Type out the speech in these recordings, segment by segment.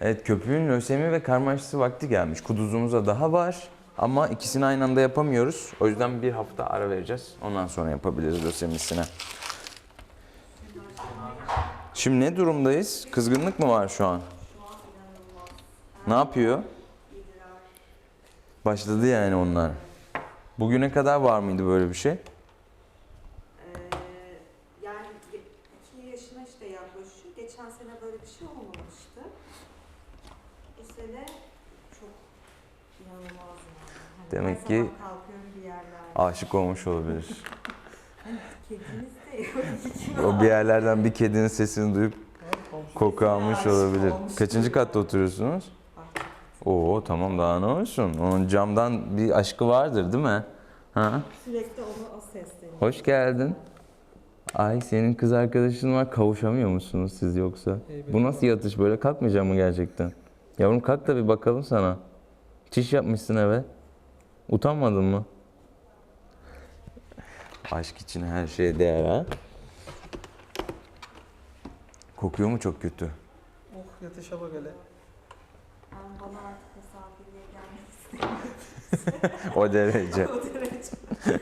Evet köpüğün lösemi ve karmaşası vakti gelmiş. Kuduzumuza daha var ama ikisini aynı anda yapamıyoruz. O yüzden bir hafta ara vereceğiz. Ondan sonra yapabiliriz lösemisine. Şimdi ne durumdayız? Kızgınlık mı var şu an? Ne yapıyor? Başladı yani onlar. Bugüne kadar var mıydı böyle bir şey? Ee, yani ge- iki yaşına işte yaklaşıyor. Geçen sene böyle bir şey olmamıştı. Bu sene çok inanılmaz yani. Hani Demek ki-. Aşık olmuş olabilir. Kediniz de yok. O bir yerlerden bir kedinin sesini duyup koku almış olabilir. Kaçıncı katta oturuyorsunuz? Oo tamam daha ne olsun. Onun camdan bir aşkı vardır değil mi? Ha? Sürekli onu o sesleniyor. Hoş geldin. Ay senin kız arkadaşın var kavuşamıyor musunuz siz yoksa? Bu nasıl yatış böyle kalkmayacak mı gerçekten? Yavrum kalk da bir bakalım sana. Çiş yapmışsın eve. Utanmadın mı? Aşk için her şeye değer ha. Kokuyor mu çok kötü? Oh yatışa bak hele. Ben bana artık misafirliğe gelmek istemiyorum. O derece. o derece.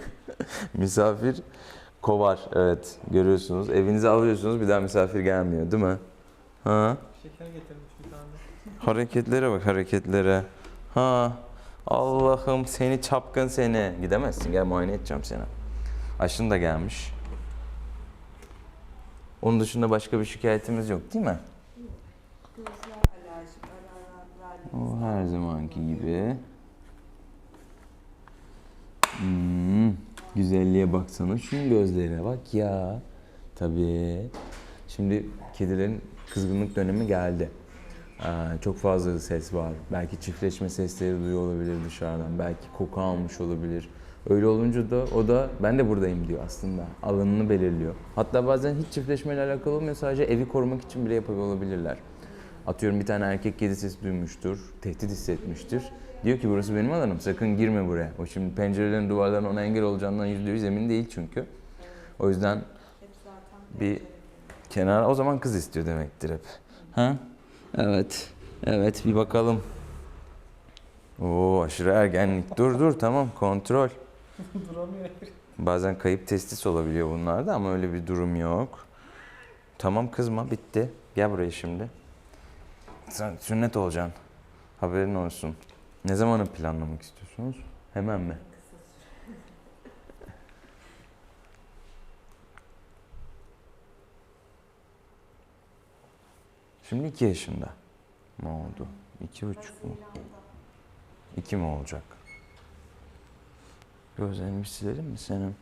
Misafir kovar. Evet görüyorsunuz. Evinize alıyorsunuz bir daha misafir gelmiyor değil mi? Ha? Şeker tane. Hareketlere bak hareketlere. Ha. Allah'ım seni çapkın seni. Gidemezsin gel muayene edeceğim seni. Aşın da gelmiş. Onun dışında başka bir şikayetimiz yok değil mi? O her zamanki gibi. Hmm, güzelliğe baksana şunun gözlerine bak ya. Tabii. Şimdi kedilerin kızgınlık dönemi geldi. Aa, çok fazla ses var. Belki çiftleşme sesleri duyuyor olabilir dışarıdan. Belki koku almış olabilir. Öyle olunca da o da ben de buradayım diyor aslında. Alanını belirliyor. Hatta bazen hiç çiftleşmeyle alakalı olmuyor. Sadece evi korumak için bile yapıyor olabilirler. Atıyorum bir tane erkek kedi sesi duymuştur, tehdit hissetmiştir. Diyor ki burası benim alanım, sakın girme buraya. O şimdi pencerelerin, duvarların ona engel olacağından yüzde yüz emin değil çünkü. O yüzden bir kenar, o zaman kız istiyor demektir hep. Ha? Evet, evet bir bakalım. Oo aşırı ergenlik. Dur dur tamam kontrol. Duramıyor. Bazen kayıp testis olabiliyor bunlarda ama öyle bir durum yok. Tamam kızma bitti. Gel buraya şimdi. Sen sünnet olacaksın. Haberin olsun. Ne zamanı planlamak istiyorsunuz? Hemen mi? Şimdi iki yaşında. Ne oldu? İki buçuk mu? İki mi olacak? Gözlerini bir silelim mi senin?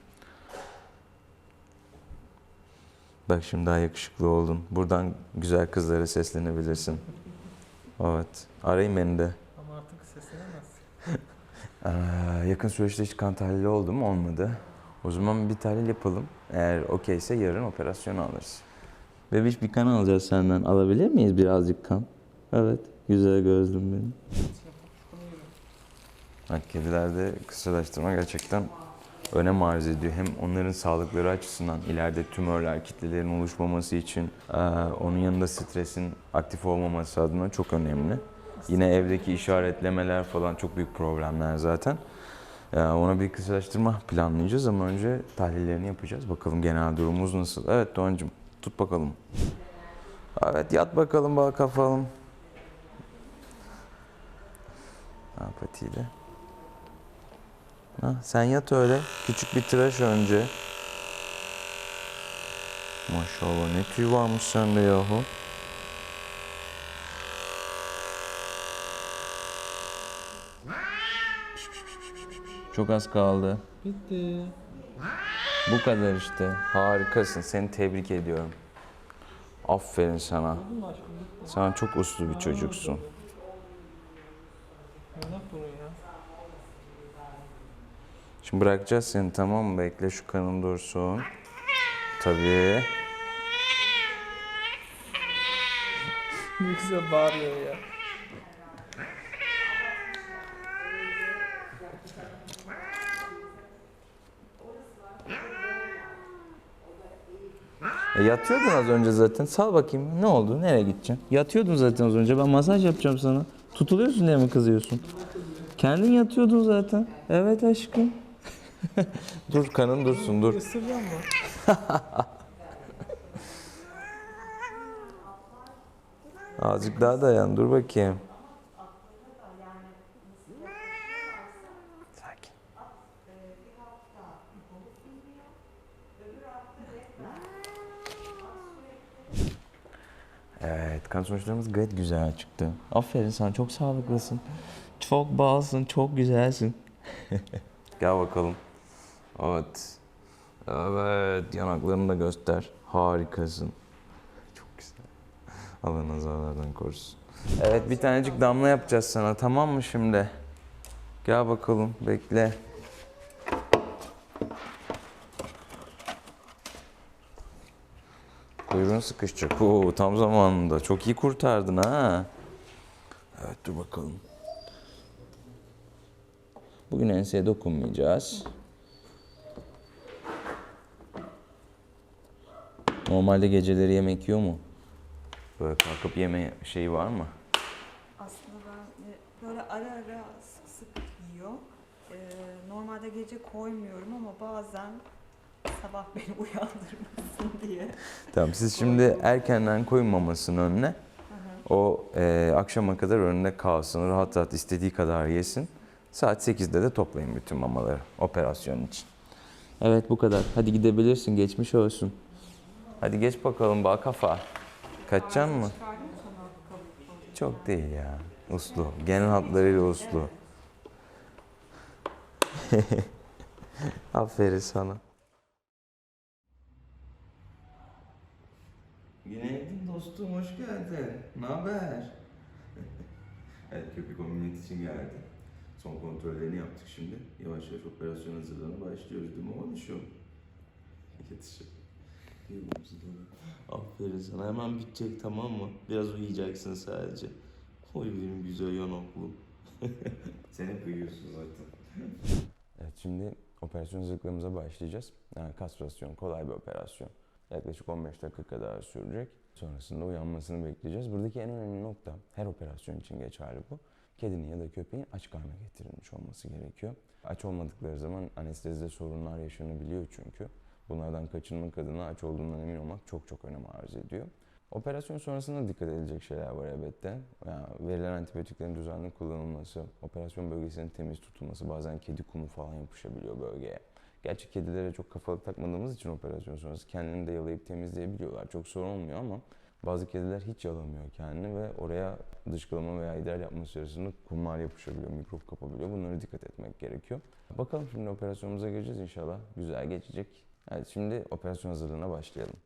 Bak şimdi daha yakışıklı oldun. Buradan güzel kızlara seslenebilirsin. Evet. Arayın beni de. Ama artık seslenemez. Ee, yakın süreçte hiç kan tahlili oldu mu? Olmadı. O zaman bir tahlil yapalım. Eğer okeyse yarın operasyonu alırız. Bebiş bir kan alacağız senden. Alabilir miyiz birazcık kan? Evet. Güzel gözlüm benim. Bak kedilerde kısırlaştırma gerçekten önem arz ediyor. Hem onların sağlıkları açısından ileride tümörler, kitlelerin oluşmaması için eee, onun yanında stresin aktif olmaması adına çok önemli. Yine evdeki işaretlemeler falan çok büyük problemler zaten. Eee, ona bir kısırlaştırma planlayacağız ama önce tahlillerini yapacağız. Bakalım genel durumumuz nasıl? Evet Doğancığım tut bakalım. Evet yat bakalım bal kafalım. Ha patiyle. Ha, sen yat öyle. Küçük bir tıraş önce. Maşallah ne tüy varmış sende yahu. Çok az kaldı. Bitti. Bu kadar işte. Harikasın. Seni tebrik ediyorum. Aferin sana. Sen çok uslu bir çocuksun. Şimdi bırakacağız seni tamam mı? Bekle şu kanın dursun. Tabii. Ne güzel bağırıyor ya. E yatıyordun az önce zaten. Sal bakayım. Ne oldu? Nereye gideceksin? Yatıyordun zaten az önce. Ben masaj yapacağım sana. Tutuluyorsun diye mi kızıyorsun? Kendin yatıyordun zaten. Evet aşkım. dur kanın dursun dur. Isıracağım mı? Azıcık daha dayan dur bakayım. Evet, kan sonuçlarımız gayet güzel çıktı. Aferin sana, çok sağlıklısın. Çok balsın, çok güzelsin. Gel bakalım. Evet. Evet, yanaklarını da göster. Harikasın. Çok güzel. Allah nazarlardan korusun. Evet, bir tanecik damla yapacağız sana, tamam mı şimdi? Gel bakalım, bekle. Kuyruğun sıkışacak. Oo, tam zamanında. Çok iyi kurtardın ha. Evet, dur bakalım. Bugün enseye dokunmayacağız. Normalde geceleri yemek yiyor mu? Böyle kalkıp yeme şeyi var mı? Aslında ben e, böyle ara ara sık sık yiyor. Ee, normalde gece koymuyorum ama bazen sabah beni uyandırmasın diye. Tamam siz şimdi erkenden koyun mamasını önüne. O e, akşama kadar önünde kalsın. Rahat rahat istediği kadar yesin. Saat 8'de de toplayın bütün mamaları operasyon için. Evet bu kadar. Hadi gidebilirsin. Geçmiş olsun. Hadi geç bakalım bak kafa. Kaçacaksın mı? Çok değil ya. Uslu. Genel hatlarıyla uslu. Aferin sana. Günaydın dostum, hoş geldin. Ne haber? evet, köpek ameliyat için geldi. Son kontrollerini yaptık şimdi. Yavaş yavaş operasyon hazırlığına başlıyoruz değil mi oğlum? Yetişir. Aferin sana. Hemen bitecek tamam mı? Biraz uyuyacaksın sadece. Oy benim güzel yanaklım. Sen hep uyuyorsun zaten. Evet şimdi operasyon hazırlıklarımıza başlayacağız. Yani kastrasyon kolay bir operasyon. Yaklaşık 15 dakika kadar sürecek. Sonrasında uyanmasını bekleyeceğiz. Buradaki en önemli nokta her operasyon için geçerli bu. Kedinin ya da köpeğin aç karnına getirilmiş olması gerekiyor. Aç olmadıkları zaman anestezide sorunlar yaşanabiliyor çünkü. Bunlardan kaçınmak adına aç olduğundan emin olmak çok çok önem arz ediyor. Operasyon sonrasında dikkat edilecek şeyler var elbette. Yani verilen antibiyotiklerin düzenli kullanılması, operasyon bölgesinin temiz tutulması, bazen kedi kumu falan yapışabiliyor bölgeye. Gerçi kedilere çok kafalık takmadığımız için operasyon sonrası kendini de yalayıp temizleyebiliyorlar. Çok sorun olmuyor ama bazı kediler hiç yalamıyor kendini ve oraya dışkılama veya idrar yapma sırasında kumlar yapışabiliyor, mikrop kapabiliyor. Bunlara dikkat etmek gerekiyor. Bakalım şimdi operasyonumuza gireceğiz inşallah. Güzel geçecek. Evet şimdi operasyon hazırlığına başlayalım.